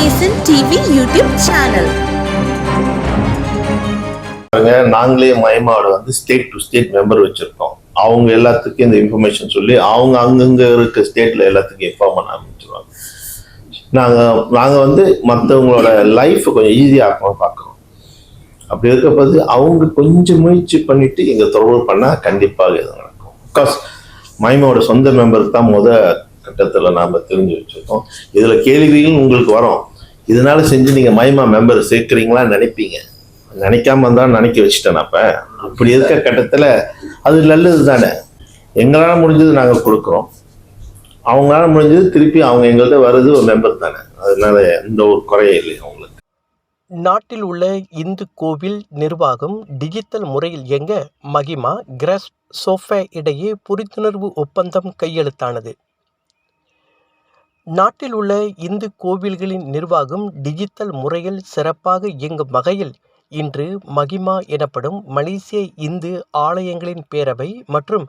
நேசன் TV YouTube channel பாருங்க நாங்களே மயமாவோட வந்து ஸ்டேட் டு ஸ்டேட் மெம்பர் வச்சிருக்கோம். அவங்க எல்லாத்துக்கும் இந்த இன்ஃபர்மேஷன் சொல்லி அவங்க அங்கங்க இருக்க ஸ்டேட்ல எல்லாத்துக்கும் இன்ஃபார்ம் பண்ண ஆரம்பிச்சிருவாங்க. நாங்க நாங்க வந்து மற்றவங்களோட லைஃப் கொஞ்சம் ஈஸியாக்கணும் பார்க்குறோம். அப்படி இருக்கப்போது அவங்க கொஞ்சம் முயற்சி பண்ணிட்டு எங்க தொடர்பு பண்ணா கண்டிப்பாக இது நடக்கும். பிகாஸ் மைமாவோட சொந்த மெம்பர் தான் முத கட்டத்துல நாம தெரிஞ்சு வச்சிருக்கோம். இதுல கேள்விகள் உங்களுக்கு வரும். இதனால செஞ்சு நீங்க மைமா மெம்பர் சேர்க்குறீங்களான்னு நினைப்பீங்க. நினைக்காம இருந்தா நினைக்க வச்சுட்டேன் அப்ப. அப்படி இருக்க கட்டத்துல அது நல்லது தானே. எங்களால முடிஞ்சது நாங்க கொடுக்குறோம். அவங்களால முடிஞ்சது திருப்பி அவங்க எங்கள்கிட்ட வர்றது ஒரு மெம்பர் தானே. அதனால எந்த ஒரு குறையும் இல்லை அவங்களுக்கு. நாட்டில் உள்ள இந்து கோவில் நிர்வாகம் டிஜிட்டல் முறையில் இயங்க மகிமா கிரஸ் சோஃபே இடையே புரிந்துணர்வு ஒப்பந்தம் கையெழுத்தானது. நாட்டில் உள்ள இந்து கோவில்களின் நிர்வாகம் டிஜிட்டல் முறையில் சிறப்பாக இயங்கும் வகையில் இன்று மகிமா எனப்படும் மலேசிய இந்து ஆலயங்களின் பேரவை மற்றும்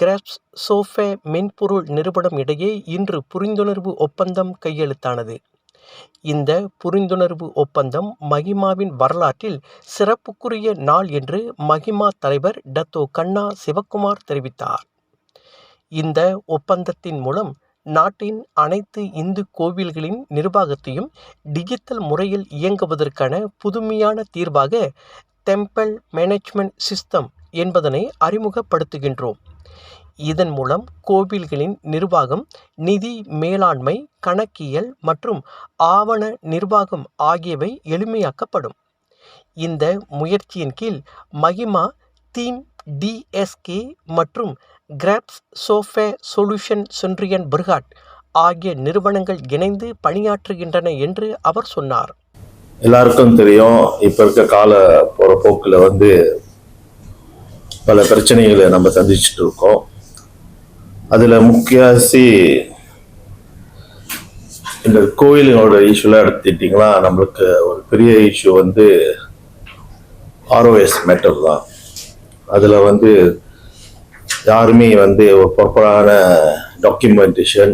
கிராப்ஸ் சோஃபே மென்பொருள் நிறுவனம் இடையே இன்று புரிந்துணர்வு ஒப்பந்தம் கையெழுத்தானது. இந்த புரிந்துணர்வு ஒப்பந்தம் மகிமாவின் வரலாற்றில் சிறப்புக்குரிய நாள் என்று மகிமா தலைவர் டத்தோ கண்ணா சிவக்குமார் தெரிவித்தார். இந்த ஒப்பந்தத்தின் மூலம் நாட்டின் அனைத்து இந்து கோவில்களின் நிர்வாகத்தையும் டிஜிட்டல் முறையில் இயங்குவதற்கான புதுமையான தீர்வாக டெம்பிள் மேனேஜ்மெண்ட் சிஸ்டம் என்பதனை அறிமுகப்படுத்துகின்றோம். இதன் மூலம் கோவில்களின் நிர்வாகம் நிதி மேலாண்மை கணக்கியல் மற்றும் ஆவண நிர்வாகம் ஆகியவை எளிமையாக்கப்படும். இந்த முயற்சியின் கீழ் மகிமா தீம் டிஎஸ்கே மற்றும் கிராப்ஸ் சோஃபே சொல்யூஷன் சென்ட்ரியன் பிர்காட் ஆகிய நிறுவனங்கள் இணைந்து பணியாற்றுகின்றன என்று அவர் சொன்னார். எல்லாருக்கும் தெரியும் இப்ப இருக்க கால போற போக்குல வந்து பல பிரச்சனைகளை நம்ம சந்திச்சுட்டு இருக்கோம். அதுல முக்கியவாசி இந்த கோயிலுங்களோட இஷ்யூலாம் எடுத்துக்கிட்டிங்களா நம்மளுக்கு ஒரு பெரிய இஷ்யூ வந்து ஆர்ஓஎஸ் மேட்டர் தான். அதுல வந்து யாருமே வந்து ஒரு ப்ராப்பரான டாக்குமெண்டேஷன்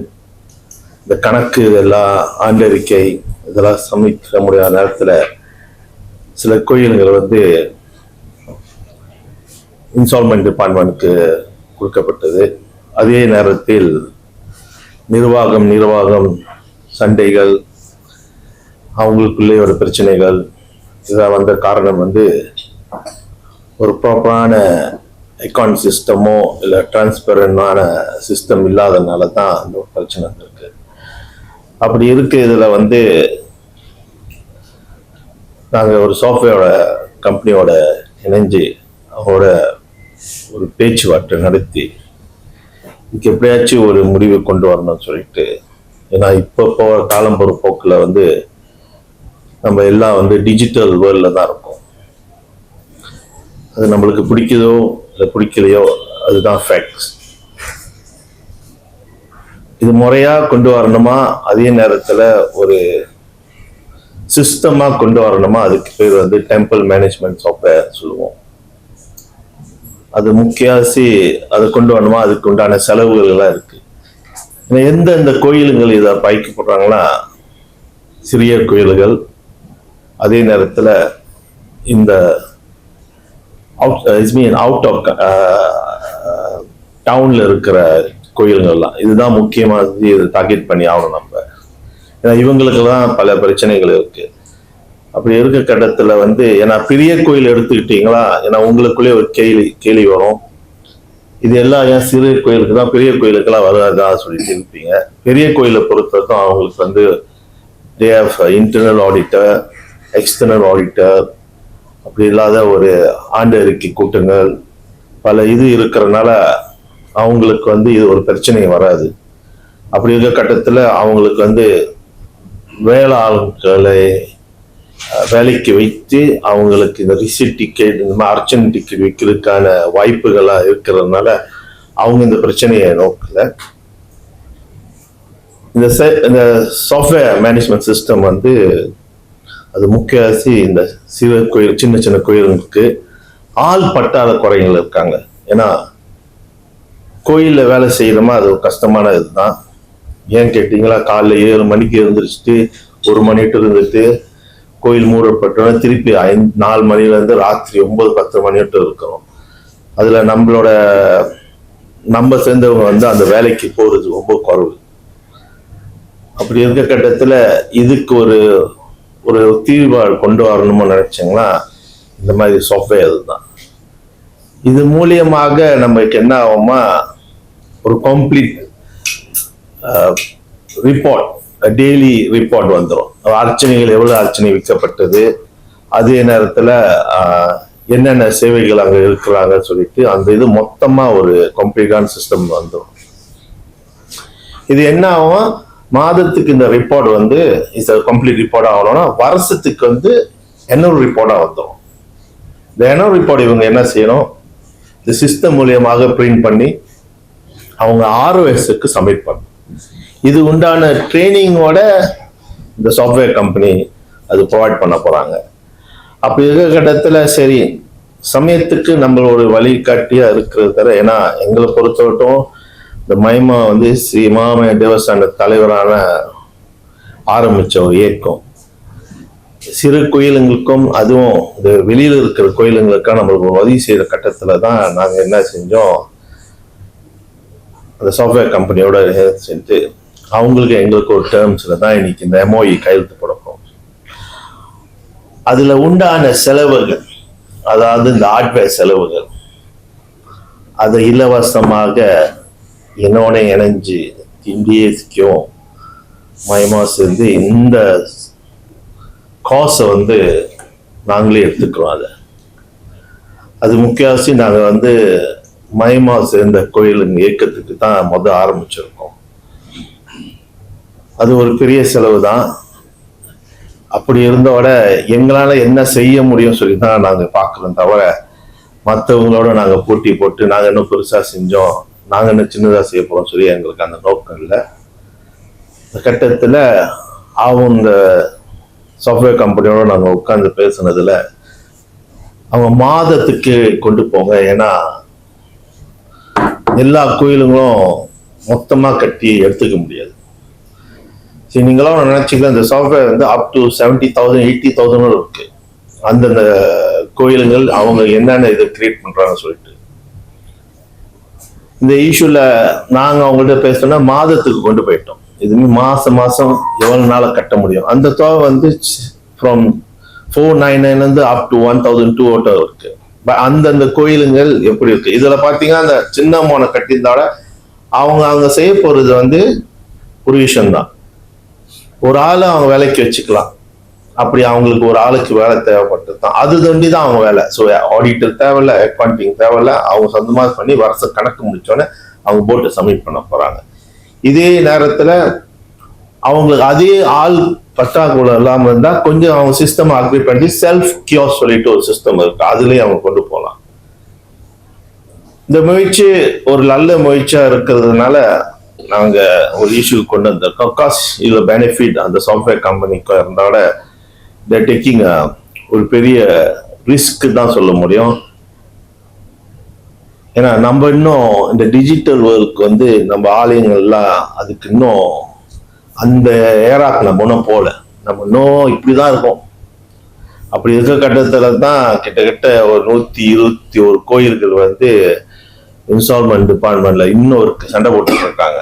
இந்த கணக்கு இதெல்லாம் ஆண்டறிக்கை இதெல்லாம் சமைக்க முடியாத நேரத்தில் சில கோயில்கள் வந்து இன்ஸ்டால்மெண்ட் டிபார்ட்மெண்ட்டுக்கு கொடுக்கப்பட்டது. அதே நேரத்தில் நிர்வாகம் நிர்வாகம் சண்டைகள் அவங்களுக்குள்ளே ஒரு பிரச்சனைகள் இதாக வந்த காரணம் வந்து ஒரு ப்ராப்பரான அக்கௌண்ட் சிஸ்டமோ இல்லை டிரான்ஸ்பரண்டான சிஸ்டம் இல்லாதனால தான் அந்த ஒரு பிரச்சனை வந்திருக்கு. அப்படி இருக்கு இதில் வந்து நாங்கள் ஒரு சாஃப்ட்வேரோட கம்பெனியோட இணைஞ்சு அவங்களோட ஒரு பேச்சுவார்த்தை நடத்தி இதுக்கு எப்படியாச்சும் ஒரு முடிவு கொண்டு வரணும்னு சொல்லிட்டு ஏன்னா இப்போ போகிற காலம் போகிற போக்கில் வந்து நம்ம எல்லாம் வந்து டிஜிட்டல் வேர்ல்டில் தான் இருக்கோம். அது நம்மளுக்கு பிடிக்குதோ இல்லை பிடிக்கலையோ அதுதான் ஃபேக்ட்ஸ் இது முறையாக கொண்டு வரணுமா? அதே நேரத்தில் ஒரு சிஸ்டமாக கொண்டு வரணுமா? அதுக்கு பேர் வந்து டெம்பிள் மேனேஜ்மெண்ட் சாஃப்ட்வேர் சொல்லுவோம். அது முக்கியாசி அதை கொண்டு வரணுமா? அதுக்கு உண்டான செலவுகள்லாம் இருக்குது இருக்கு. ஏன்னா எந்தெந்த கோயிலுங்கள் இதை பயக்கப்படுறாங்கன்னா சிறிய கோயில்கள். அதே நேரத்தில் இந்த out is mean out of டவுன்ல இருக்கிற கோயில்கள்லாம். இதுதான் முக்கியமாக இது டார்கெட் பண்ணி ஆகணும் நம்ம. ஏன்னா இவங்களுக்கு தான் பல பிரச்சனைகள் இருக்கு. அப்படி இருக்க கட்டத்தில் வந்து ஏன்னா பெரிய கோயில் எடுத்துக்கிட்டீங்களா? ஏன்னா உங்களுக்குள்ளே ஒரு கேள்வி கேள்வி வரும். இது எல்லாம் ஏன் சிறு கோயிலுக்கு தான் பெரிய கோயிலுக்கெல்லாம் வராதா சொல்லிட்டு இருப்பீங்க பெரிய கோயிலை பொறுத்தவரைக்கும் அவங்களுக்கு வந்து day of internal auditor external auditor அப்படி இல்லாத ஒரு ஆண்டறிக்கை கூட்டங்கள். பல இது இருக்கிறனால அவங்களுக்கு வந்து இது ஒரு பிரச்சனை வராது. அப்படி இருக்க கட்டத்தில் அவங்களுக்கு வந்து வேளாண்களை வேலைக்கு வைத்து அவங்களுக்கு இந்த ரிசிட் டிக்கெட் இந்த மாதிரி அர்ச்சன் டிக்கெட் வைக்கிறதுக்கான வாய்ப்புகளாக இருக்கிறதுனால அவங்க இந்த பிரச்சனையை நோக்கல. இந்த இந்த சாஃப்ட்வேர் மேனேஜ்மெண்ட் சிஸ்டம் வந்து அது முக்கியவாசி இந்த சிவ கோயில் சின்ன சின்ன கோயிலுக்கு ஆள் பட்டாத குறைகள் இருக்காங்க. ஏன்னா கோயிலில் வேலை செய்யணுமா அது ஒரு கஷ்டமான இதுதான். ஏன் கேட்டிங்களா காலைல ஏழு மணிக்கு எழுந்திரிச்சிட்டு ஒரு மணிட்டு இருந்துட்டு கோயில் மூடப்பட்டோன்னா திருப்பி ஐந்து நாலு மணிலேருந்து ராத்திரி ஒம்பது பத்து மணி வரைக்கும் இருக்கிறோம். அதில் நம்மளோட நம்ம சேர்ந்தவங்க வந்து அந்த வேலைக்கு போகிறது ரொம்ப குறைவு. அப்படி இருக்க கட்டத்தில் இதுக்கு ஒரு ஒரு தீர்வா கொண்டு வரணும்னு நினச்சிங்கன்னா இந்த மாதிரி சாஃப்ட்வேர் தான் இது மூலியமாக நமக்கு என்ன ஆகுமா ஒரு கம்ப்ளீட் ரிப்போர்ட் டெய்லி ரிப்போர்ட் வந்துடும் அர்ச்சனைகள் எவ்வளோ அர்ச்சனை விற்கப்பட்டது அதே நேரத்தில் என்னென்ன சேவைகள் அங்கே இருக்கிறாங்கன்னு சொல்லிட்டு அந்த இது மொத்தமாக ஒரு கம்ப்ளீட்டான சிஸ்டம் வந்துடும் இது என்ன ஆகும்? மாதத்துக்கு இந்த ரிப்போர்ட் வந்து இஸ் கம்ப்ளீட் ரிப்போர்ட் ஆகணும்னா வருஷத்துக்கு வந்து என்னொரு ரிப்போர்ட்டாக வந்துடும் இந்த என்னொரு ரிப்போர்ட் இவங்க என்ன செய்யணும்? இந்த சிஸ்டம் மூலியமாக பிரிண்ட் பண்ணி அவங்க ஆர்ஓஎஸ்க்கு சப்மிட் பண்ணும் இது உண்டான ட்ரைனிங்கோட இந்த சாஃப்ட்வேர் கம்பெனி அது ப்ரொவைட் பண்ண போகிறாங்க அப்படி இருக்க கட்டத்தில் சரி சமயத்துக்கு நம்மளோட வழிகாட்டியாக இருக்கிறது தர ஏன்னா எங்களை பொறுத்தவரைக்கும் இந்த மைமா வந்து ஸ்ரீ மாமய தேவஸ்தான தலைவரான ஆரம்பிச்ச ஒரு இயக்கம். சிறு கோயிலுங்களுக்கும் அதுவும் இந்த வெளியில் இருக்கிற கோயிலுங்களுக்கும் நம்மளுக்கு ஒரு உதவி செய்கிற கட்டத்தில் தான் நாங்கள் என்ன செஞ்சோம். அந்த சாஃப்ட்வேர் கம்பெனியோட செஞ்சு அவங்களுக்கு எங்களுக்கு ஒரு டேர்ம்ஸில் தான் இன்னைக்கு இந்த எம்ஓஇ கையெழுத்து போட அதில் உண்டான செலவுகள் அதாவது இந்த ஹார்ட்வேர் செலவுகள் அதை இலவசமாக என்னோட இணைஞ்சு இந்தியஸ்க்கும் மயமா சேர்ந்து இந்த காசை வந்து நாங்களே எடுத்துக்கிறோம் அதை. அது முக்கியவாசி நாங்கள் வந்து மயமா சேர்ந்த கோயிலுங்க இயக்கத்துக்கு தான் முதல் ஆரம்பிச்சிருக்கோம். அது ஒரு பெரிய செலவு தான். அப்படி இருந்தோட எங்களால் என்ன செய்ய முடியும் சொல்லி தான் நாங்கள் பார்க்குறோம் தவிர மற்றவங்களோட நாங்கள் போட்டி போட்டு நாங்கள் இன்னும் பெருசாக செஞ்சோம். நாங்கள் என்ன சின்னதாக செய்ய போகிறோம் சொல்லி எங்களுக்கு அந்த நோக்கம் இல்லை. இந்த கட்டத்தில் அவங்க சாஃப்ட்வேர் கம்பெனியோட நாங்கள் உட்காந்து பேசுனதில் அவங்க மாதத்துக்கு கொண்டு போங்க. ஏன்னா எல்லா கோயிலுங்களும் மொத்தமாக கட்டி எடுத்துக்க முடியாது. சரி நீங்களாம் நினைச்சீங்களா இந்த சாஃப்ட்வேர் வந்து up to seventy thousand eighty thousand இருக்குது அந்தந்த கோயிலுங்கள் அவங்க என்னென்ன இதை கிரியேட் பண்ணுறாங்கன்னு சொல்லிட்டு. இந்த இஷ்யூல நாங்கள் அவங்கள்ட்ட பேசணும்னா மாதத்துக்கு கொண்டு போயிட்டோம். இதுமே மாதம் மாதம் எவ்வளோ நாளாக கட்ட முடியும். அந்த தொகை வந்து from four nine நைன்லேருந்து up to one thousand two Otto இருக்கு. ப- அந்தந்த கோயிலுங்கள் எப்படி இருக்கு? இதில் பார்த்தீங்கன்னா அந்த சின்ன மோனை கட்டியிருந்தால அவங்க அவங்க செய்ய போகிறது வந்து ஒரு விஷயம்தான் ஒரு ஆளை அவங்க வேலைக்கு வச்சுக்கலாம். அப்படி அவங்களுக்கு ஒரு ஆளுக்கு வேலை தேவைப்பட்டது தான். அது தண்டி தான் அவங்க வேலை. ஸோ ஆடிட்டர் தேவையில்ல அக்கௌண்டிங் தேவையில்ல. அவங்க சொந்தமாக பண்ணி வருஷம் கணக்கு முடிச்சோடனே அவங்க போட்டு சப்மிட் பண்ண போறாங்க. இதே நேரத்தில் அவங்களுக்கு அதே ஆள் பற்றாக்குறை இல்லாமல் இருந்தால் கொஞ்சம் அவங்க சிஸ்டம் அக்ரி பண்ணி செல்ஃப் கியோஸ் சொல்லிட்டு ஒரு சிஸ்டம் இருக்கு. அதுலேயும் அவங்க கொண்டு போகலாம் இந்த முயற்சி ஒரு நல்ல முயற்சியாக இருக்கிறதுனால நாங்கள் ஒரு இஷ்யூ கொண்டு வந்திருக்கோம். காஸ் இதில் பெனிஃபிட் அந்த சாஃப்ட்வேர் கம்பெனிக்கு த டேக்கிங் ஒரு பெரிய ரிஸ்க் தான் சொல்ல முடியும். ஏன்னா நம்ம இன்னும் இந்த டிஜிட்டல் ஒர்க் வந்து நம்ம ஆலயங்கள்லாம் அதுக்கு இன்னும் அந்த ஏராக்கு நம்ம ஒன்றும் போகல. நம்ம இன்னும் இப்படிதான் இருக்கோம். அப்படி இருக்க கட்டத்தில் தான் கிட்டத்தட்ட ஒரு நூற்றி இருபத்தி ஒரு கோயில்கள் வந்து இன்ஸ்டால்மெண்ட் டிபார்ட்மெண்ட்டில் இன்னும் ஒரு சண்டை போட்டுருக்காங்க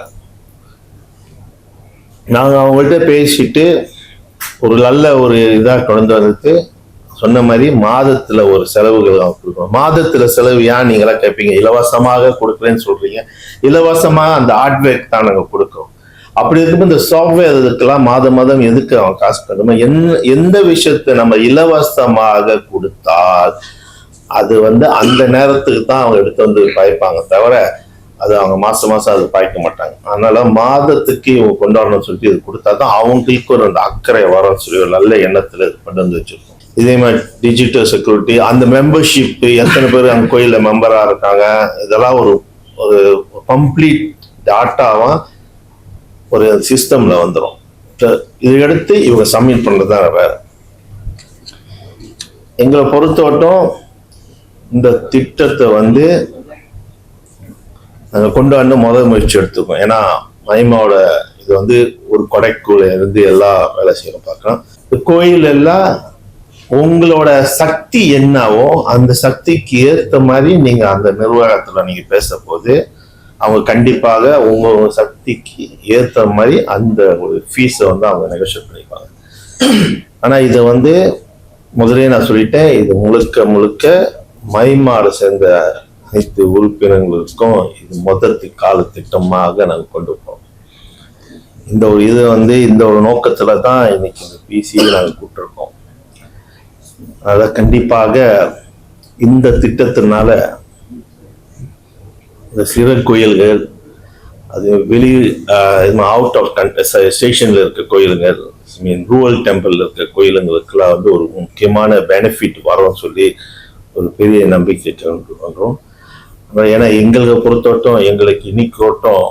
நாங்கள் அவங்கள்ட்ட பேசிட்டு ஒரு நல்ல ஒரு இதா கொண்டு வந்துட்டு சொன்ன மாதிரி மாதத்துல ஒரு செலவுகள் கொடுக்கணும். மாதத்துல செலவு ஏன் நீங்களா கேட்பீங்க இலவசமாக கொடுக்குறேன்னு சொல்றீங்க. இலவசமாக அந்த ஹார்ட்வேர் தான் நாங்க கொடுக்குறோம். அப்படி இருக்கும்போது இந்த சாஃப்ட்வேர் இதுக்கெல்லாம் மாதம் மாதம் எதுக்கு அவன் காசு பண்ணணும் எந்த எந்த விஷயத்தை நம்ம இலவசமாக கொடுத்தால் அது வந்து அந்த நேரத்துக்கு தான் அவங்க எடுத்து வந்து பாய்ப்பாங்க. தவிர அது அவங்க மாசம் மாசம் அது பாய்க்க மாட்டாங்க. அதனால மாதத்துக்கு இவங்க கொண்டாடணும்னு சொல்லிட்டு இது கொடுத்தா தான் அவங்களுக்கு ஒரு அந்த அக்கறை வரும்னு சொல்லி ஒரு நல்ல எண்ணத்துல இது கொண்டு வந்து வச்சிருக்கோம். இதே மாதிரி டிஜிட்டல் செக்யூரிட்டி அந்த மெம்பர்ஷிப் எத்தனை பேர் அந்த கோயிலில் மெம்பரா இருக்காங்க இதெல்லாம் ஒரு ஒரு கம்ப்ளீட் டாட்டாவா ஒரு சிஸ்டம்ல வந்துடும் இதை எடுத்து இவங்க சப்மிட் பண்றதா வேற. எங்களை பொறுத்தவட்டும் இந்த திட்டத்தை வந்து நாங்கள் கொண்டு வந்து முதல் முயற்சி எடுத்துக்கோம். ஏன்னா மகிமாவோட இது வந்து ஒரு கொடைக்குள்ள இருந்து எல்லா வேலை செய்யணும் பார்க்கலாம். இந்த கோயில் எல்லாம் உங்களோட சக்தி என்னவோ அந்த சக்திக்கு ஏற்ற மாதிரி நீங்க அந்த நிர்வாகத்துல நீங்க பேசும்போது அவங்க கண்டிப்பாக உங்க சக்திக்கு ஏத்த மாதிரி அந்த ஒரு ஃபீஸை வந்து அவங்க நெகோஷியேட் பண்ணிப்பாங்க. ஆனா இது வந்து முதலே நான் சொல்லிட்டேன் இது முழுக்க முழுக்க மைமாடு சேர்ந்த அனைத்து உறுப்பினர்களுக்கும் இது முதல் கால திட்டமாக நாங்கள் கொண்டு போகிறோம் இந்த ஒரு இது வந்து இந்த ஒரு நோக்கத்துல தான் இன்னைக்கு இந்த பிசியை நாங்கள் கூப்பிட்டுருக்கோம் அதை கண்டிப்பாக இந்த திட்டத்தினால இந்த சிறு கோயில்கள் அது வெளி அவுட் ஆஃப் ஸ்டேஷன்ல இருக்க கோயிலுங்கள் மீன் ரூரல் டெம்பிள் இருக்க கோயிலுங்களுக்கெல்லாம் வந்து ஒரு முக்கியமான பெனிஃபிட் வரும்னு சொல்லி ஒரு பெரிய நம்பிக்கை பண்ணுறோம் ஏன்னா எங்களுக்கு பொறுத்தவட்டும் எங்களுக்கு இன்னைக்கோட்டம்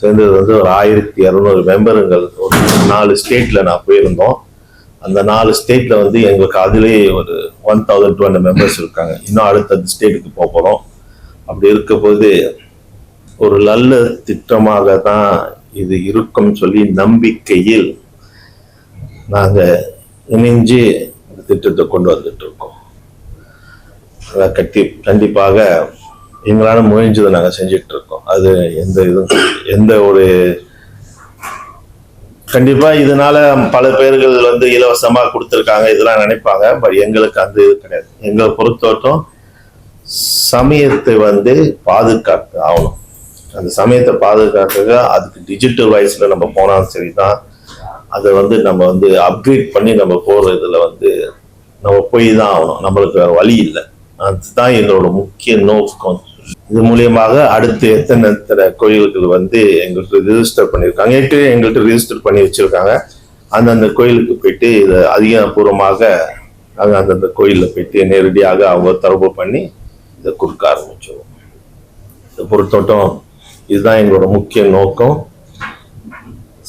சேர்ந்தது வந்து ஒரு ஆயிரத்தி இரநூறு மெம்பருங்கள். ஒரு நாலு ஸ்டேட்ல நான் போயிருந்தோம். அந்த நாலு ஸ்டேட்ல வந்து எங்களுக்கு அதிலே ஒரு one thousand two hundred members இருக்காங்க. இன்னும் அடுத்தடுத்த ஸ்டேட்டுக்கு போக போகிறோம் அப்படி இருக்க போது ஒரு நல்ல திட்டமாக தான் இது இருக்கும் சொல்லி நம்பிக்கையில் நாங்கள் இணைஞ்சு இந்த திட்டத்தை கொண்டு வந்துட்டு இருக்கோம். அதை கட்டி கண்டிப்பாக எங்களால முயஞ்சதை நாங்க செஞ்சுட்டு இருக்கோம். அது எந்த இதுவும் எந்த ஒரு கண்டிப்பா இதனால பல பேர்கள் வந்து இலவசமா கொடுத்துருக்காங்க இதெல்லாம் நினைப்பாங்க. பட் எங்களுக்கு அந்த இது கிடையாது. எங்களை பொறுத்தவரைக்கும் சமயத்தை வந்து பாதுகாக்க ஆகணும். அந்த சமயத்தை பாதுகாக்க அதுக்கு டிஜிட்டல் வைஸில் நம்ம போனாலும் சரிதான். அதை வந்து நம்ம வந்து அப்கிரேட் பண்ணி நம்ம போற இதுல வந்து நம்ம போய் தான் ஆகணும். நம்மளுக்கு வழி இல்லை. அதுதான் எங்களோட முக்கிய நோக்கம். இது மூலியமாக அடுத்து எத்தனை எத்தனை கோயில்கள் வந்து எங்கள்கிட்ட ரிஜிஸ்டர் பண்ணியிருக்காங்க. ஏற்கனவே எங்கள்கிட்ட ரிஜிஸ்டர் பண்ணி வச்சிருக்காங்க. அந்தந்த கோயிலுக்கு போயிட்டு இதை அதிகபூர்வமாக நாங்கள் அந்தந்த கோயிலில் போயிட்டு நேரடியாக அவங்க தொடர்பு பண்ணி இதை கொடுக்க ஆரம்பிச்சிடுவோம் இதை பொறுத்தோட்டம் இதுதான் எங்களோட முக்கிய நோக்கம்.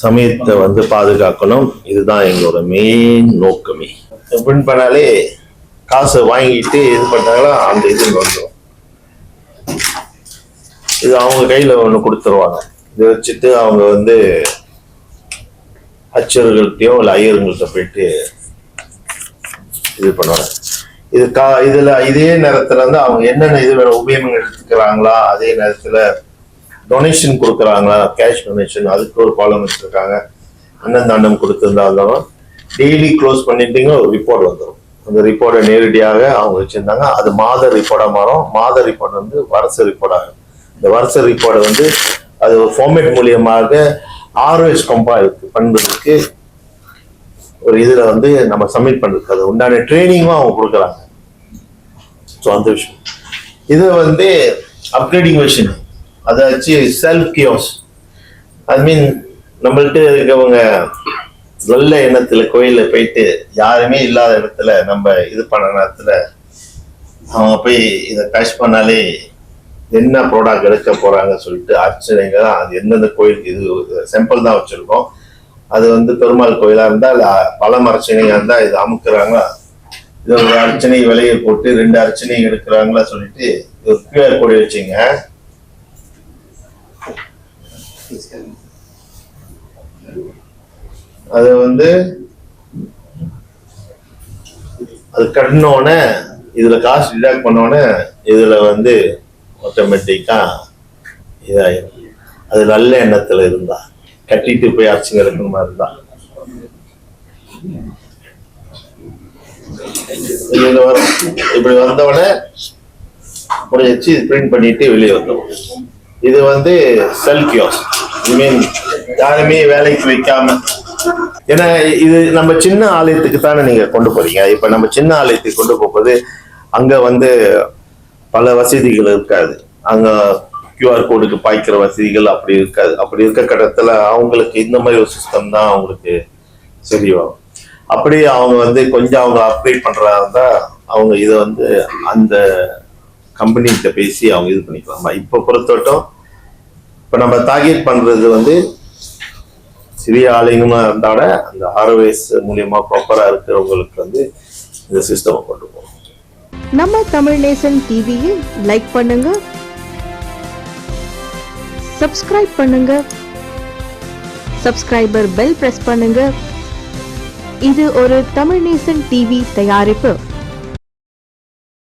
சமயத்தை வந்து பாதுகாக்கணும். இதுதான் எங்களோட மெயின் நோக்கமே. எப்படின்னு பண்ணாலே காசை வாங்கிட்டு இது பண்ணாங்களா அந்த இது வந்துடும் இது அவங்க கையில ஒண்ணு கொடுத்துருவாங்க. இதை வச்சுட்டு அவங்க வந்து அச்சர்கள்ட்டையோ இல்லை ஐயருங்கள்ட்ட போயிட்டு இது பண்ணுவாங்க. இது கா இதுல இதே நேரத்துல வந்து அவங்க என்னென்ன இது வேணும் உபயோகம் எடுத்துக்கிறாங்களா அதே நேரத்துல டொனேஷன் கொடுக்குறாங்களா கேஷ் டொனேஷன் அதுக்கு ஒரு காலம் வச்சிருக்காங்க. கொடுத்துருந்தா இருந்தாலும் டெய்லி க்ளோஸ் பண்ணிட்டீங்க ஒரு ரிப்போர்ட் வந்துடும் அந்த ரிப்போர்ட்டை நேரடியாக அவங்க வச்சுருந்தாங்க. அது மாத ரிப்போர்ட்டாக மாறும். மாத ரிப்போர்ட் வந்து வருஷ ரிப்போர்ட் ஆகும். இந்த வருஷ ரிப்போர்ட்டை வந்து அது ஒரு ஃபார்மேட் மூலியமாக ஆர்ஓஎஸ் கம்பா பண்ணுறதுக்கு ஒரு இதில் வந்து நம்ம சப்மிட் பண்ணுறதுக்கு அது உண்டான ட்ரைனிங்கும் அவங்க கொடுக்குறாங்க. ஸோ அந்த விஷயம். இது வந்து அப்கிரேடிங் மிஷின் அதை வச்சு செல்ஃப் கியோஸ் ஐ மீன் நம்மள்கிட்ட இருக்கவங்க நல்ல எண்ணத்துல கோயில போயிட்டு யாருமே இல்லாத இடத்துல நம்ம இது பண்ண நேரத்துல அவங்க போய் இதை டச் பண்ணாலே என்ன ப்ராடக்ட் எடுக்க போறாங்க சொல்லிட்டு ஆச்சரியங்க தான் அது எந்தெந்த கோயிலுக்கு இது செம்பிள் தான் வச்சிருக்கோம். அது வந்து பெருமாள் கோயிலா இருந்தா இல்ல பழம் அர்ச்சனையா இருந்தா இது அமுக்குறாங்க இது ஒரு அர்ச்சனை விலையை போட்டு ரெண்டு அர்ச்சனை எடுக்கிறாங்களா சொல்லிட்டு ஒரு கியூஆர் கோடி வச்சுங்க. அது வந்து அது கட்டினோடனே இதில் இதுல காசு டிடாக்ட் பண்ண உடனே இதுல வந்து ஆட்டோமேட்டிக்கா இதாயிரும். அது நல்ல எண்ணத்துல இருந்தா. கட்டிட்டு போய் அர்ச்சனை இருக்கிற மாதிரி இருந்தா இப்படி வந்தவுடனே உடனே அப்படி வச்சு பிரிண்ட் பண்ணிட்டு வெளியே வந்தோம் இது வந்து செல்கியோஸ் ஐ மீன் யாருமே வேலைக்கு வைக்காம ஏன்னா இது நம்ம சின்ன ஆலயத்துக்கு தானே நீங்க கொண்டு போறீங்க. இப்ப நம்ம சின்ன ஆலயத்துக்கு கொண்டு போகும்போது அங்க வந்து பல வசதிகள் இருக்காது. அங்க கியூஆர் கோடுக்கு பாய்க்கிற வசதிகள் அப்படி இருக்காது. அப்படி இருக்க கடத்துல அவங்களுக்கு இந்த மாதிரி ஒரு சிஸ்டம் தான் அவங்களுக்கு சரி வரும் அப்படி அவங்க வந்து கொஞ்சம் அவங்க அப்கிரேட் பண்றதா இருந்தா அவங்க இதை வந்து அந்த கம்பெனிகிட்ட பேசி அவங்க இது பண்ணிக்கலாமா? இப்ப பொறுத்தவட்டும் இப்ப நம்ம டார்கெட் பண்றது வந்து சிறிய ஆலயங்களா இருந்தால அந்த ஆர்ஓஎஸ் மூலியமா ப்ராப்பரா இருக்கிறவங்களுக்கு வந்து இந்த சிஸ்டம் கொண்டு போகணும். நம்ம தமிழ் நேசன் டிவியில் லைக் பண்ணுங்க. சப்ஸ்கிரைப் பண்ணுங்க. சப்ஸ்கிரைபர் பெல் பிரஸ் பண்ணுங்க. இது ஒரு தமிழ் நேசன் டிவி தயாரிப்பு.